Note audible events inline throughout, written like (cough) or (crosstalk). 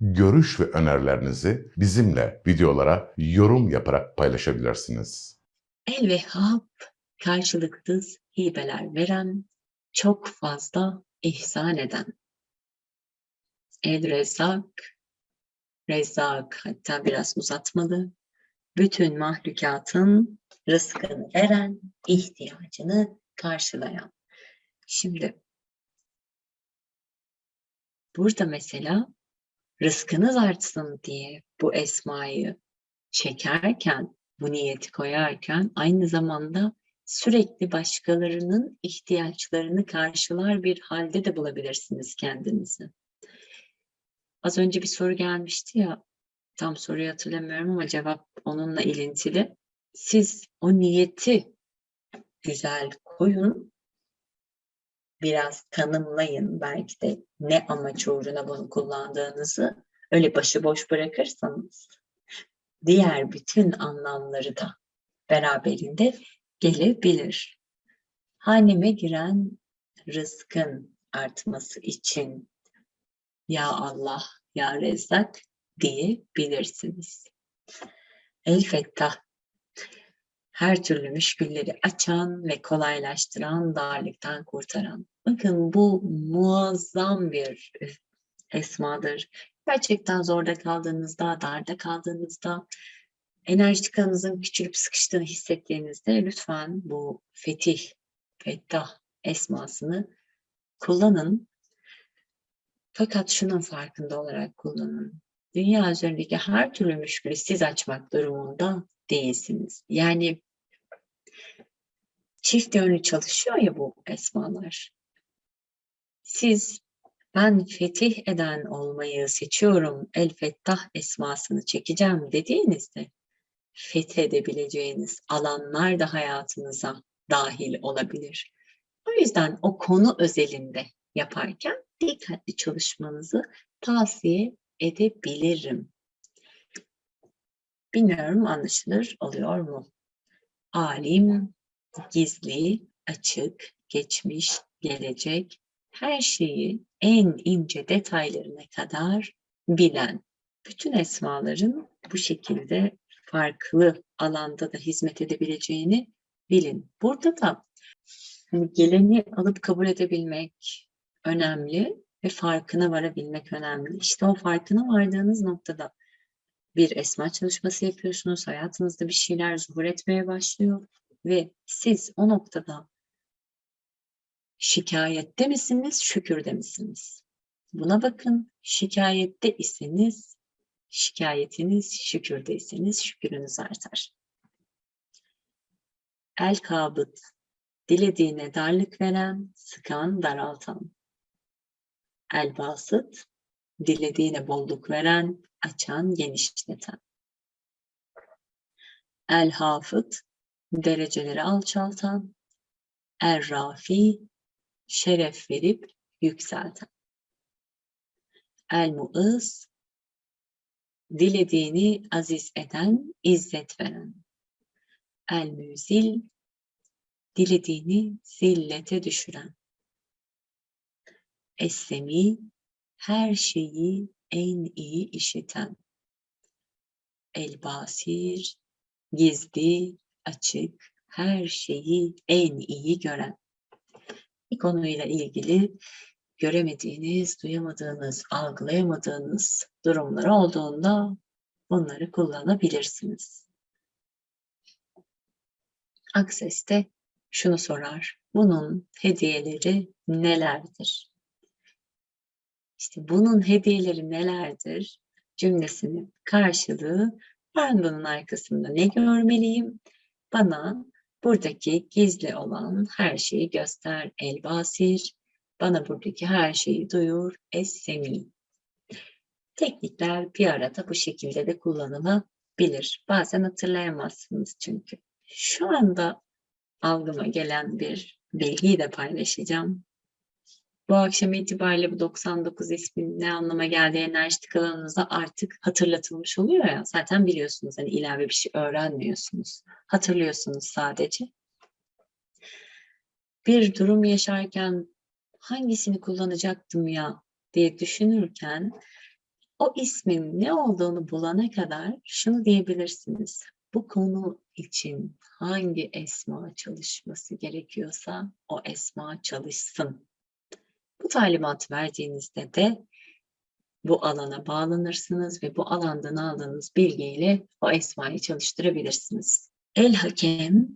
görüş ve önerilerinizi bizimle videolara yorum yaparak paylaşabilirsiniz. El ve hap karşılıksız hibeler veren, çok fazla ihsan eden. El Rezzak, Rezzak hatta biraz uzatmalı, bütün mahlukatın rızkını veren, ihtiyacını karşılayan. Şimdi burada mesela rızkınız artsın diye bu esmayı çekerken, bu niyeti koyarken aynı zamanda sürekli başkalarının ihtiyaçlarını karşılar bir halde de bulabilirsiniz kendinizi. Az önce bir soru gelmişti ya, tam soruyu hatırlamıyorum ama cevap onunla ilintili. Siz o niyeti güzel koyun, biraz tanımlayın belki de ne amaç uğruna bunu kullandığınızı öyle başıboş bırakırsanız diğer bütün anlamları da beraberinde gelebilir. Haneme giren rızkın artması için ya Allah ya Rezzak diyebilirsiniz. El Fettah her türlü müşkülleri açan ve kolaylaştıran, darlıktan kurtaran. Bakın bu muazzam bir e, esmadır. Gerçekten zorda kaldığınızda, darda kaldığınızda, enerji tıkanınızın küçülüp sıkıştığını hissettiğinizde lütfen bu fetih, fettah esmasını kullanın. Fakat şunun farkında olarak kullanın. Dünya üzerindeki her türlü müşkülü siz açmak durumunda değilsiniz. Yani çift yönlü çalışıyor ya bu esmalar. Siz ben fetih eden olmayı seçiyorum, el fettah esmasını çekeceğim dediğinizde fethedebileceğiniz alanlar da hayatınıza dahil olabilir. O yüzden o konu özelinde yaparken dikkatli çalışmanızı tavsiye edebilirim. Bilmiyorum anlaşılır oluyor mu? Alim, gizli, açık, geçmiş, gelecek, her şeyi en ince detaylarına kadar bilen, bütün esmaların bu şekilde farklı alanda da hizmet edebileceğini bilin. Burada da hani geleni alıp kabul edebilmek önemli ve farkına varabilmek önemli. İşte o farkına vardığınız noktada bir esma çalışması yapıyorsunuz. Hayatınızda bir şeyler zuhur etmeye başlıyor ve siz o noktada şikayette misiniz, şükürde misiniz? Buna bakın. Şikayette iseniz şikayetiniz, şükürdeyseniz şükürünüz artar. El kabıt, dilediğine darlık veren, sıkan, daraltan. El basıt, dilediğine bolluk veren, açan, genişleten. El hafıt, dereceleri alçaltan. Er rafi, şeref verip yükselten. El muız, dilediğini aziz eden, izzet veren. El müzil, dilediğini zillete düşüren. Essemi, her şeyi en iyi işiten. El basir, gizli, açık, her şeyi en iyi gören. Bir konuyla ilgili göremediğiniz, duyamadığınız, algılayamadığınız durumlar olduğunda bunları kullanabilirsiniz. Akses'te şunu sorar. Bunun hediyeleri nelerdir? İşte bunun hediyeleri nelerdir cümlesinin karşılığı ben bunun arkasında ne görmeliyim? Bana buradaki gizli olan her şeyi göster el basir. Bana buradaki her şeyi duyur es-semi. Teknikler bir arada bu şekilde de kullanılabilir. Bazen hatırlayamazsınız çünkü. Şu anda algıma gelen bir bilgiyi de paylaşacağım. Bu akşam itibariyle bu 99 ismin ne anlama geldiği enerjitik alanınıza artık hatırlatılmış oluyor ya. Zaten biliyorsunuz hani ilave bir şey öğrenmiyorsunuz. Hatırlıyorsunuz sadece. Bir durum yaşarken hangisini kullanacaktım ya diye düşünürken o ismin ne olduğunu bulana kadar şunu diyebilirsiniz. Bu konu için hangi esma çalışması gerekiyorsa o esma çalışsın. Bu talimat verdiğinizde de bu alana bağlanırsınız ve bu alandan aldığınız bilgiyle o esmayı çalıştırabilirsiniz. El hakem,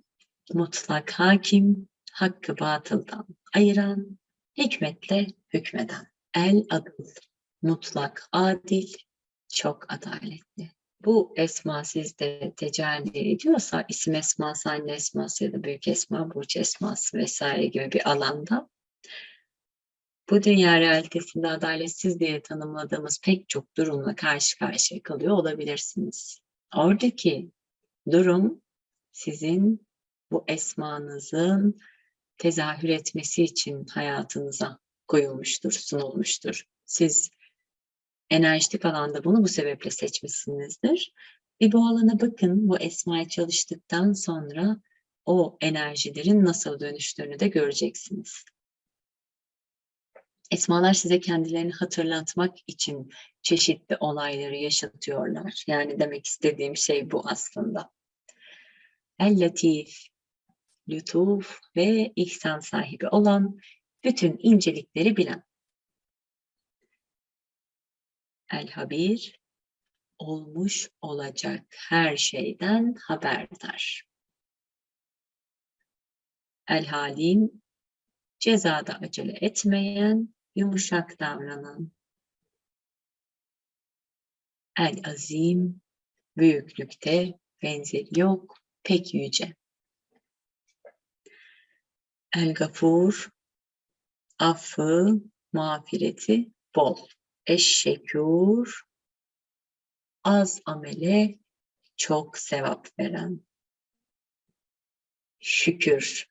mutlak hakim, hakkı batıldan ayıran, hikmetle hükmeden. El adıl, mutlak adil, çok adaletli. Bu esma sizde tecelli ediyorsa, isim esması, anne esması ya da büyük esma, burç esması vesaire gibi bir alanda bu dünya realitesinde adaletsiz diye tanımladığımız pek çok durumla karşı karşıya kalıyor olabilirsiniz. Oradaki durum sizin bu esmanızın tezahür etmesi için hayatınıza koyulmuştur, sunulmuştur. Siz enerjitik alanda bunu bu sebeple seçmişsinizdir. Ve bu alana bakın, bu esmayı çalıştıktan sonra o enerjilerin nasıl dönüştüğünü de göreceksiniz. Esmalar size kendilerini hatırlatmak için çeşitli olayları yaşatıyorlar. Yani demek istediğim şey bu aslında. El-Latif, lütuf ve ihsan sahibi olan, bütün incelikleri bilen. El-Habir, olmuş olacak her şeyden haberdar. El-Halim, cezada acele etmeyen, yumuşak davranan. El-Azim, büyüklükte benzeri yok, pek yüce. El-Gafur, affı, mağfireti bol. Eşşekûr, az amele çok sevap veren. Şükür.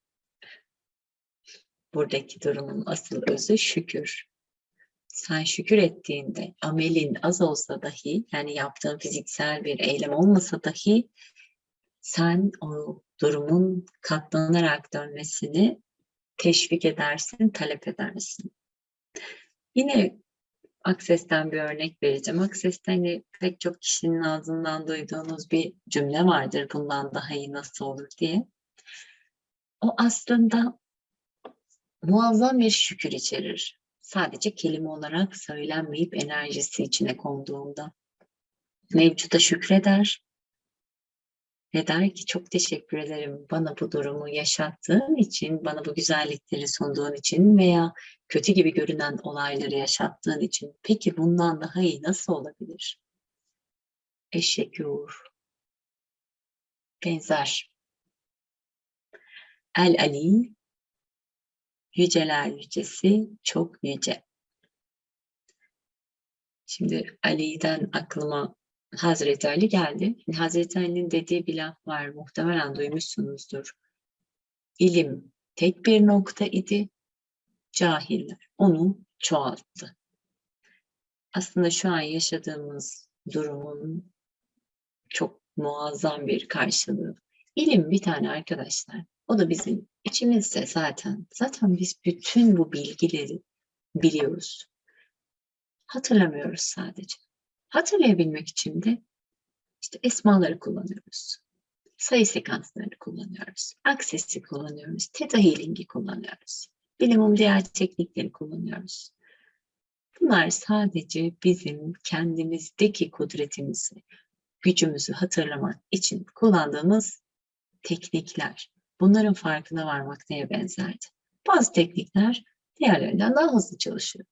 Buradaki durumun asıl özü şükür. Sen şükür ettiğinde amelin az olsa dahi yani yaptığın fiziksel bir eylem olmasa dahi sen o durumun katlanarak dönmesini teşvik edersin, talep edersin. Yine Akses'ten bir örnek vereceğim. Akses'te hani pek çok kişinin ağzından duyduğunuz bir cümle vardır. Bundan daha iyi nasıl olur diye. O aslında muazzam bir şükür içerir. Sadece kelime olarak söylenmeyip enerjisi içine konduğunda. Mevcuda şükreder ve der ki çok teşekkür ederim bana bu durumu yaşattığın için, bana bu güzellikleri sunduğun için veya kötü gibi görünen olayları yaşattığın için. Peki bundan daha iyi nasıl olabilir? Eşekûr. Benzer. El Ali, yüceler yücesi, çok yüce. Şimdi Ali'den aklıma Hazreti Ali geldi. Hazreti Ali'nin dediği bir laf var. Muhtemelen duymuşsunuzdur. İlim tek bir nokta idi. Cahiller onu çoğalttı. Aslında şu an yaşadığımız durumun çok muazzam bir karşılığı. İlim bir tane arkadaşlar. O da bizim içimizde zaten. Zaten biz bütün bu bilgileri biliyoruz. Hatırlamıyoruz sadece. Hatırlayabilmek için de işte esmaları kullanıyoruz. Sayı sekanslarını kullanıyoruz. Aksesi kullanıyoruz. Theta Healing'i kullanıyoruz. Bilimum diğer teknikleri kullanıyoruz. Bunlar sadece bizim kendimizdeki kudretimizi, gücümüzü hatırlamak için kullandığımız teknikler. Bunların farkına varmak neye benzerdi? Bazı teknikler diğerlerinden daha hızlı çalışıyor.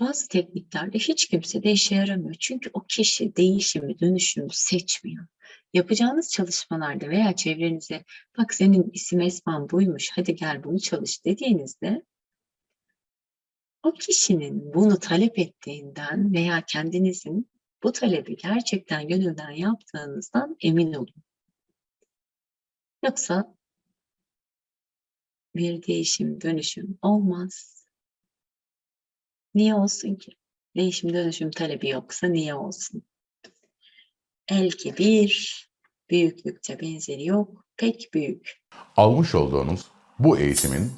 Bazı tekniklerde hiç kimse de işe yaramıyor. Çünkü o kişi değişimi, dönüşümü seçmiyor. Yapacağınız çalışmalarda veya çevrenize bak senin isim esman buymuş hadi gel bunu çalış dediğinizde o kişinin bunu talep ettiğinden veya kendinizin bu talebi gerçekten gönülden yaptığınızdan emin olun. Yoksa bir değişim, dönüşüm olmaz. Niye olsun ki? Değişim, dönüşüm talebi yoksa niye olsun? El kebir, büyüklükçe benzeri yok, pek büyük. Almış olduğunuz bu eğitimin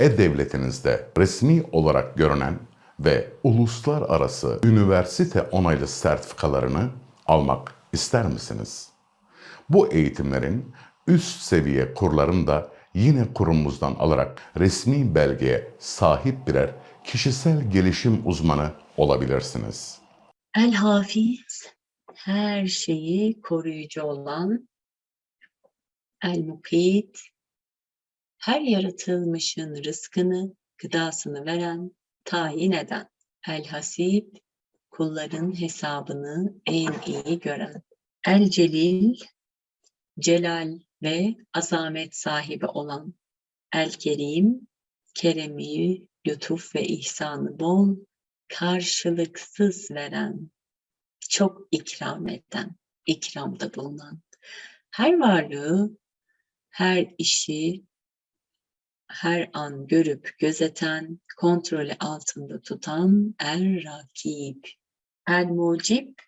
e-devletinizde resmi olarak görünen ve uluslararası üniversite onaylı sertifikalarını almak ister misiniz? Bu eğitimlerin üst seviye kurlarını da yine kurumumuzdan alarak resmi belgeye sahip birer kişisel gelişim uzmanı olabilirsiniz. El Hafiz, her şeyi koruyucu olan, El Mukit, her yaratılmışın rızkını, gıdasını veren, tayin eden. El Hasib, kulların hesabını en iyi gören. El Celil, celal ve azamet sahibi olan. El Kerim, keremi, lütuf ve ihsanı bol, karşılıksız veren, çok ikram eden, ikramda bulunan. Her varlığı, her işi, her an görüp gözeten, kontrolü altında tutan El Rakib. El Mucib,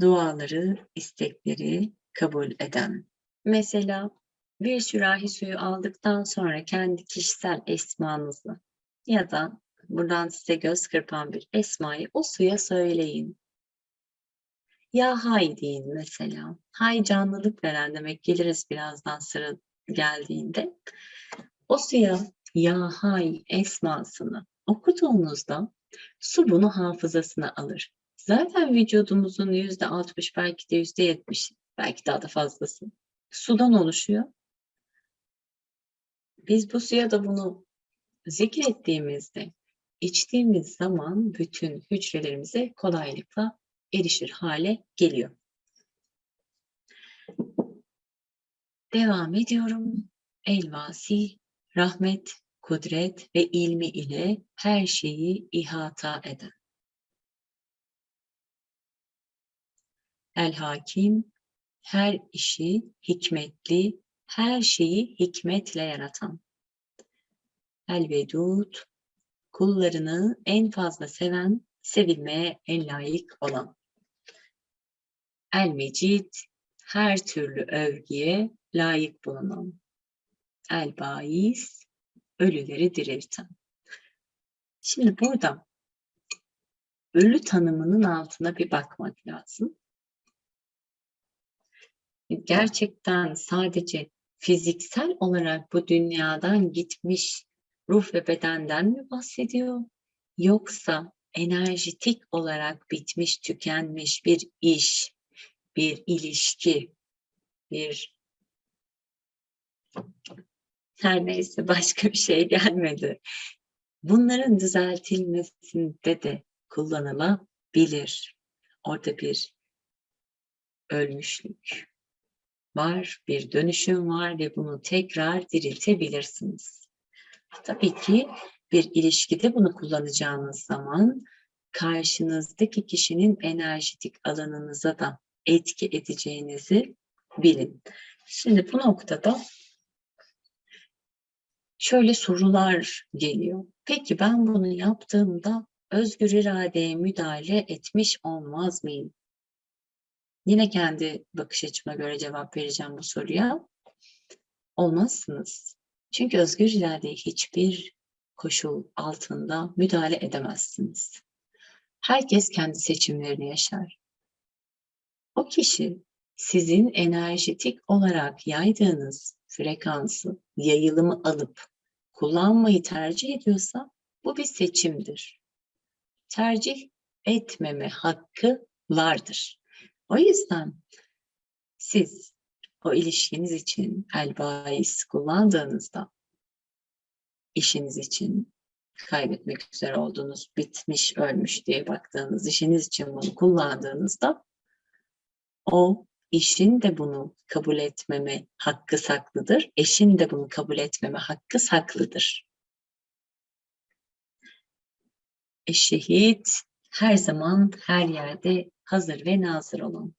duaları, istekleri kabul eden. Mesela bir sürahi suyu aldıktan sonra kendi kişisel esmanızı ya da buradan size göz kırpan bir esmayı o suya söyleyin. Ya hay deyin mesela. Hay canlılık veren demek geliriz birazdan sıra geldiğinde. O suya ya hay esmasını okuduğunuzda su bunu hafızasına alır. Zaten vücudumuzun yüzde altmış belki de yüzde yetmiş belki daha da fazlası sudan oluşuyor. Biz bu suya da bunu zikrettiğimizde içtiğimiz zaman bütün hücrelerimize kolaylıkla erişir hale geliyor. Devam ediyorum. Elvasi, rahmet, kudret ve ilmi ile her şeyi ihata eden. El Hakim, her işi hikmetli, her şeyi hikmetle yaratan. El Vedud, kullarını en fazla seven, sevilmeye en layık olan. El her türlü övgüye layık bulunan. El ölüleri dirilten. Şimdi burada ölü tanımının altına bir bakmak lazım. Gerçekten sadece fiziksel olarak bu dünyadan gitmiş ruh ve bedenden mi bahsediyor? Yoksa enerjitik olarak bitmiş, tükenmiş bir iş, bir ilişki, bir her neyse başka bir şey gelmedi. Bunların düzeltilmesinde de kullanılabilir. Orada bir ölmüşlük var, bir dönüşüm var ve bunu tekrar diriltebilirsiniz. Tabii ki bir ilişkide bunu kullanacağınız zaman karşınızdaki kişinin enerjitik alanınıza da etki edeceğinizi bilin. Şimdi bu noktada şöyle sorular geliyor. Peki ben bunu yaptığımda özgür iradeye müdahale etmiş olmaz mıyım? Yine kendi bakış açıma göre cevap vereceğim bu soruya. Olmazsınız. Çünkü özgür iradeye hiçbir koşul altında müdahale edemezsiniz. Herkes kendi seçimlerini yaşar. O kişi sizin enerjetik olarak yaydığınız frekansı, yayılımı alıp kullanmayı tercih ediyorsa bu bir seçimdir. Tercih etmeme hakkı vardır. O yüzden siz o ilişkiniz için elbais kullandığınızda işiniz için kaybetmek üzere olduğunuz, bitmiş, ölmüş diye baktığınız işiniz için bunu kullandığınızda o işin de bunu kabul etmeme hakkı saklıdır. Eşin de bunu kabul etmeme hakkı saklıdır. Eşehit her zaman her yerde hazır ve nazır olan.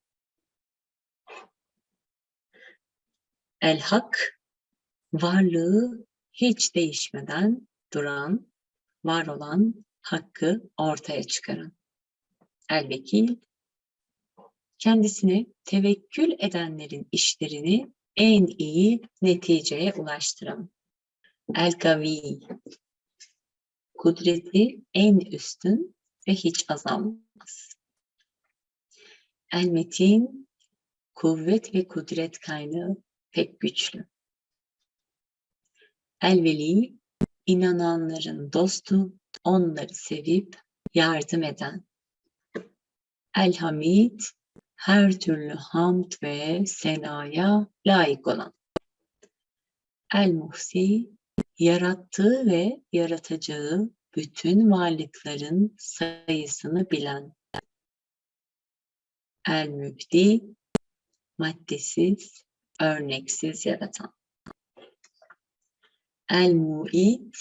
El hak varlığı hiç değişmeden duran, var olan hakkı ortaya çıkaran. El vekil kendisine tevekkül edenlerin işlerini en iyi neticeye ulaştıran. El kavi kudreti en üstün ve hiç azalmaz. El metin kuvvet ve kudret kaynağı pek güçlü. El veli inananların dostu, onları sevip yardım eden. El hamid her türlü hamd ve senaya layık olan. El muhsi yarattığı ve yaratacağı bütün varlıkların sayısını bilen. El mübdi maddesiz, örneksiz yaratan. El mu'id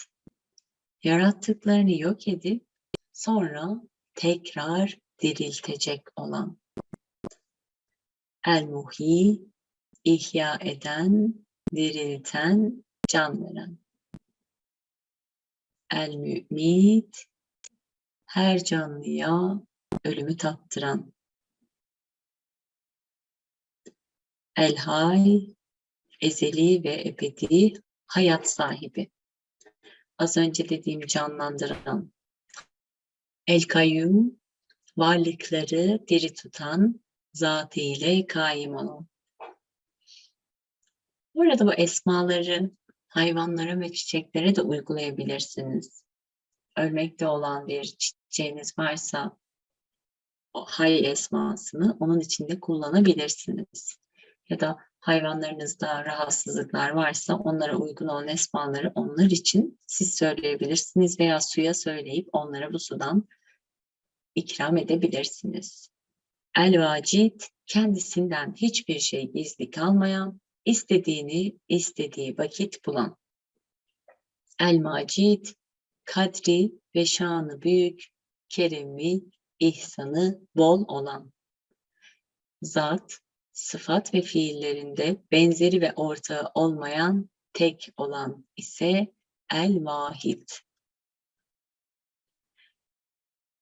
yarattıklarını yok edip sonra tekrar diriltecek olan. El muhi ihya eden, dirilten, can veren. El mümit her canlıya ölümü tattıran. El hay ezeli ve ebedi hayat sahibi. Az önce dediğim canlandıran. El kayyum varlıkları diri tutan, zatı ile kaim olan. Bu arada bu esmaları hayvanlara ve çiçeklere de uygulayabilirsiniz. Ölmekte olan bir çiçeğiniz varsa hay esmasını onun içinde kullanabilirsiniz. Ya da hayvanlarınızda rahatsızlıklar varsa onlara uygun olan esmaları onlar için siz söyleyebilirsiniz veya suya söyleyip onlara bu sudan ikram edebilirsiniz. El-Vacid kendisinden hiçbir şey gizli kalmayan, istediğini istediği vakit bulan. El-Macid kadri ve şanı büyük, keremi, ihsanı bol olan. Zat, sıfat ve fiillerinde benzeri ve ortağı olmayan tek olan ise El-Vahid.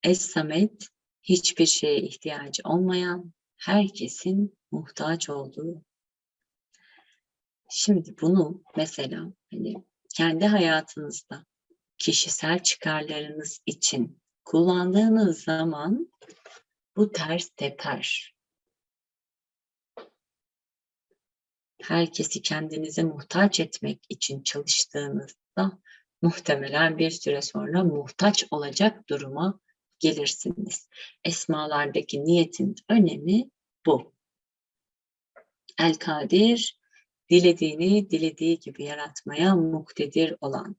Es-Samet hiçbir şeye ihtiyacı olmayan, herkesin muhtaç olduğu. Şimdi bunu mesela hani kendi hayatınızda kişisel çıkarlarınız için kullandığınız zaman bu ters teper. Herkesi kendinize muhtaç etmek için çalıştığınızda muhtemelen bir süre sonra muhtaç olacak duruma gelirsiniz. Esmalardaki niyetin önemi bu. El Kadir, dilediğini dilediği gibi yaratmaya muktedir olan.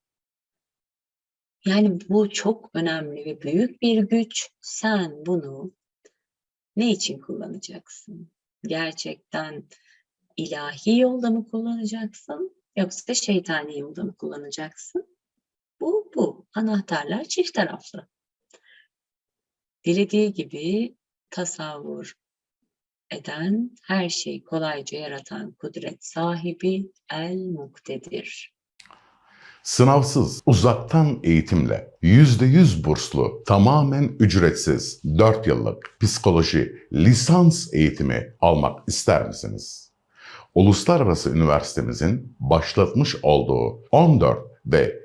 Yani bu çok önemli ve büyük bir güç. Sen bunu ne için kullanacaksın? Gerçekten ilahi yolda mı kullanacaksın? Yoksa şeytani yolda mı kullanacaksın? Bu, bu. Anahtarlar çift taraflı dilediği gibi tasavvur eden, her şeyi kolayca yaratan kudret sahibi El Muktedir. Sınavsız, uzaktan eğitimle, %100 burslu, tamamen ücretsiz 4 yıllık psikoloji lisans eğitimi almak ister misiniz? Uluslararası Üniversitemizin başlatmış olduğu 14 ve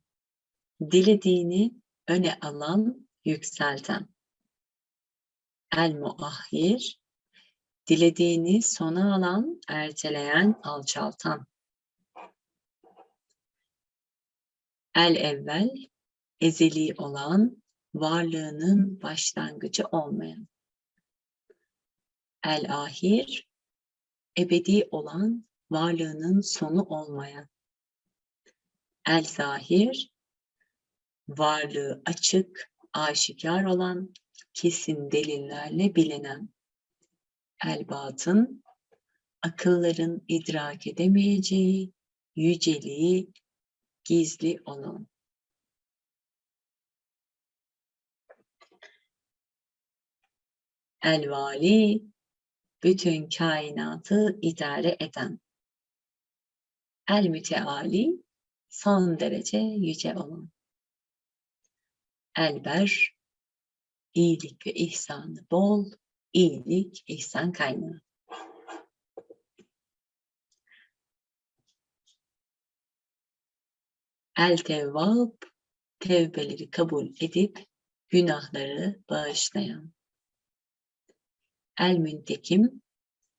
dilediğini öne alan, yükselten. El Muahhir dilediğini sona alan, erteleyen, alçaltan. El evvel, ezeli olan, varlığının başlangıcı olmayan. El ahir, ebedi olan, varlığının sonu olmayan. El zahir, varlığı açık, aşikar olan, kesin delillerle bilinen. El batın, akılların idrak edemeyeceği, yüceliği, gizli olan. El vali, bütün kainatı idare eden. El müteali, son derece yüce olan. Elber, iyilik ve ihsanı bol, iyilik, ihsan kaynağı. El tevvab, tevbeleri kabul edip günahları bağışlayan. El müntekim,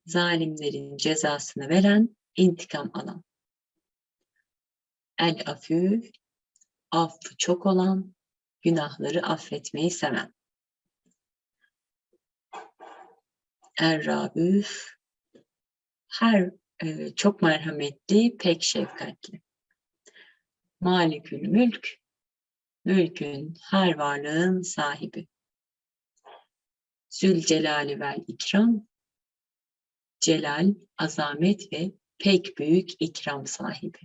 zalimlerin cezasını veren, intikam alan. El afü, affı çok olan, günahları affetmeyi seven. Er raüf, her e, çok merhametli, pek şefkatli. Malikül mülk, mülkün her varlığın sahibi. Zülcelali vel ikram, celal, azamet ve pek büyük ikram sahibi.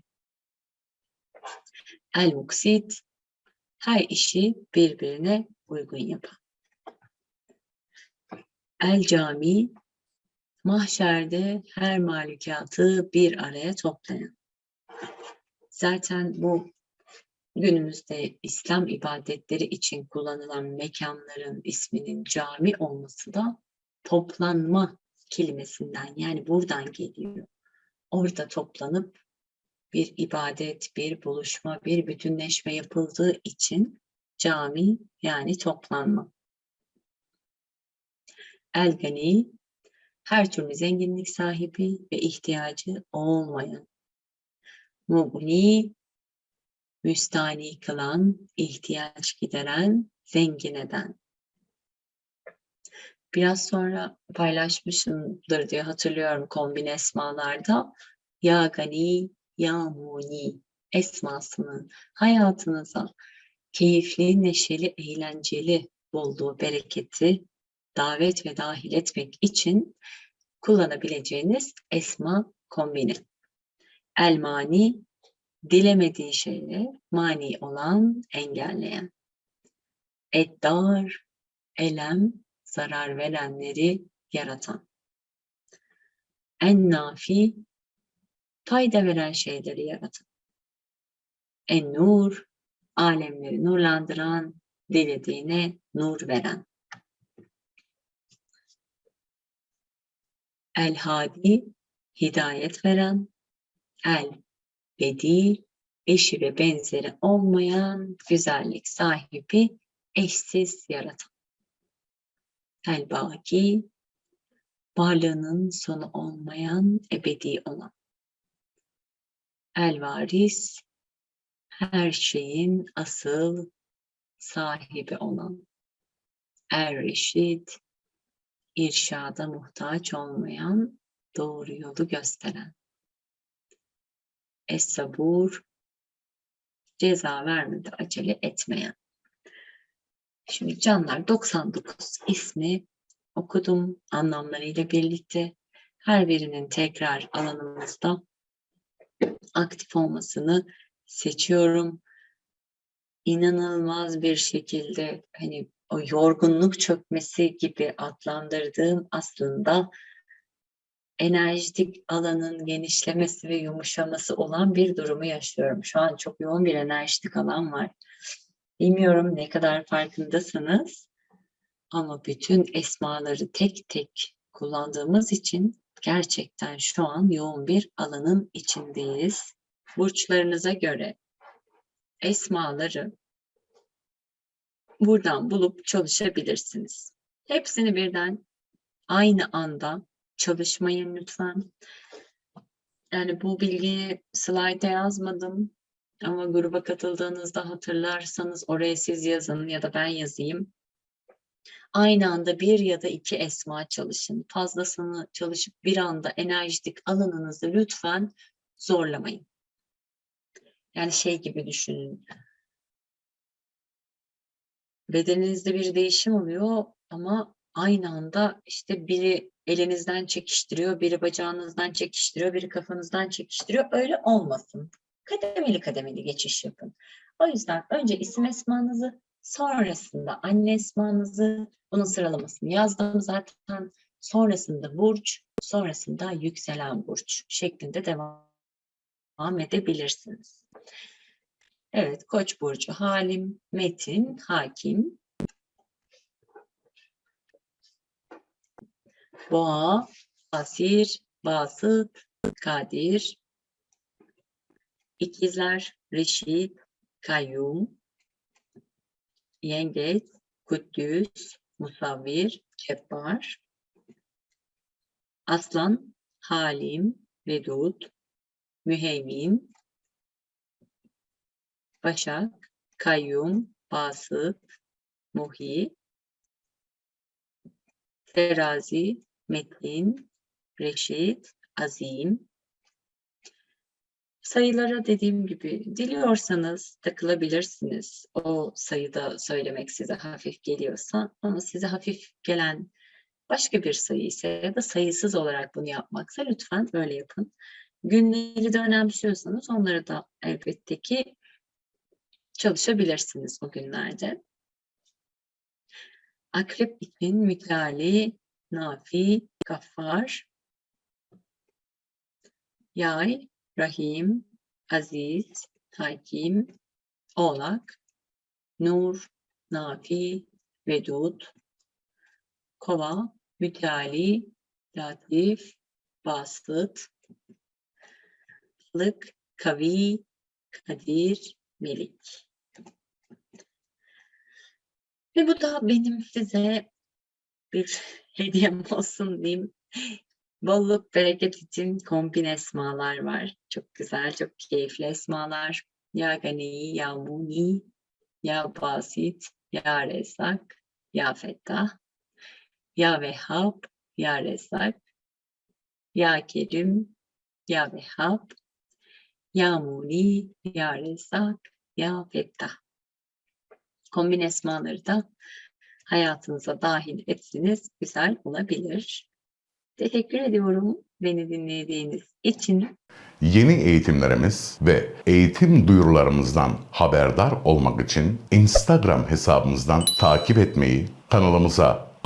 El muksit, her işi birbirine uygun yapan. El cami, mahşerde her mahlukatı bir araya toplayan. Zaten bu günümüzde İslam ibadetleri için kullanılan mekanların isminin cami olması da toplanma kelimesinden yani buradan geliyor. Orada toplanıp bir ibadet, bir buluşma, bir bütünleşme yapıldığı için cami yani toplanma. El gani her türlü zenginlik sahibi ve ihtiyacı olmayan. Mugni müstani kılan, ihtiyaç gideren, zengin eden. Biraz sonra paylaşmışımdır diye hatırlıyorum kombin esmalarda. Ya gani, ya muni esmasının hayatınıza keyifli, neşeli, eğlenceli bulduğu bereketi davet ve dahil etmek için kullanabileceğiniz esma kombini. El mani dilemediği şeyle mani olan, engelleyen. Eddar, elem, zarar verenleri yaratan. En nafi, fayda veren şeyleri yaratan. En nur, alemleri nurlandıran, dilediğine nur veren. El hadi, hidayet veren. El bedi, eşi ve benzeri olmayan güzellik sahibi, eşsiz yaratan. El baki, varlığının sonu olmayan, ebedi olan. El varis, her şeyin asıl sahibi olan. Er reşid, irşada muhtaç olmayan, doğru yolu gösteren. Es-sabur, ceza vermede acele etmeyen. Şimdi canlar 99 ismi okudum anlamlarıyla birlikte. Her birinin tekrar alanımızda aktif olmasını seçiyorum. İnanılmaz bir şekilde hani o yorgunluk çökmesi gibi adlandırdığım aslında enerjitik alanın genişlemesi ve yumuşaması olan bir durumu yaşıyorum. Şu an çok yoğun bir enerjitik alan var. Bilmiyorum ne kadar farkındasınız ama bütün esmaları tek tek kullandığımız için gerçekten şu an yoğun bir alanın içindeyiz. Burçlarınıza göre esmaları buradan bulup çalışabilirsiniz. Hepsini birden aynı anda çalışmayın lütfen. Yani bu bilgiyi slayta yazmadım ama gruba katıldığınızda hatırlarsanız oraya siz yazın ya da ben yazayım. Aynı anda bir ya da iki esma çalışın. Fazlasını çalışıp bir anda enerjitik alanınızı lütfen zorlamayın. Yani şey gibi düşünün. Bedeninizde bir değişim oluyor ama aynı anda işte biri elinizden çekiştiriyor, biri bacağınızdan çekiştiriyor, biri kafanızdan çekiştiriyor. Öyle olmasın. Kademeli kademeli geçiş yapın. O yüzden önce isim esmanızı, sonrasında anne esmanızı, bunun sıralamasını yazdım zaten. Sonrasında burç, sonrasında yükselen burç şeklinde devam edebilirsiniz. Evet, Koç burcu Halim, Metin, Hakim. Boğa, Asir, Basıt, Kadir. İkizler, Reşit, Kayyum. Yengeç, Kuddüs, Musavvir, Cebbar. Aslan, Halim, Vedud, Müheymin, Başak, Kayyum, Basıt, Muhi, Terazi, Metin, Reşit, Azim. Sayılara dediğim gibi diliyorsanız takılabilirsiniz. O sayıda söylemek size hafif geliyorsa ama size hafif gelen başka bir sayı ise ya da sayısız olarak bunu yapmaksa lütfen öyle yapın. Günleri de önemsiyorsanız onları da elbette ki çalışabilirsiniz o günlerde. Akrep için Mikali, Nafi, Gaffar, Yay, Rahim, Aziz, Hakim, Oğlak, Nur, Nafi, Vedud, Kova, Müteali, Latif, Basıt, Balık, Kavi, Kadir, Melik. Ve bu da benim size bir (laughs) hediyem olsun diyeyim. Bolluk, bereket için kombin esmalar var. Çok güzel, çok keyifli esmalar. Ya Gani, Ya Muni, Ya Basit, Ya Rezzak, Ya Fettah, Ya Vehhab, Ya Rezzak, Ya Kerim, Ya Vehhab, Ya Muni, Ya Rezzak, Ya Fettah. Kombin esmaları da hayatınıza dahil etsiniz güzel olabilir. Teşekkür ediyorum beni dinlediğiniz için. Yeni eğitimlerimiz ve eğitim duyurularımızdan haberdar olmak için Instagram hesabımızdan takip etmeyi, kanalımıza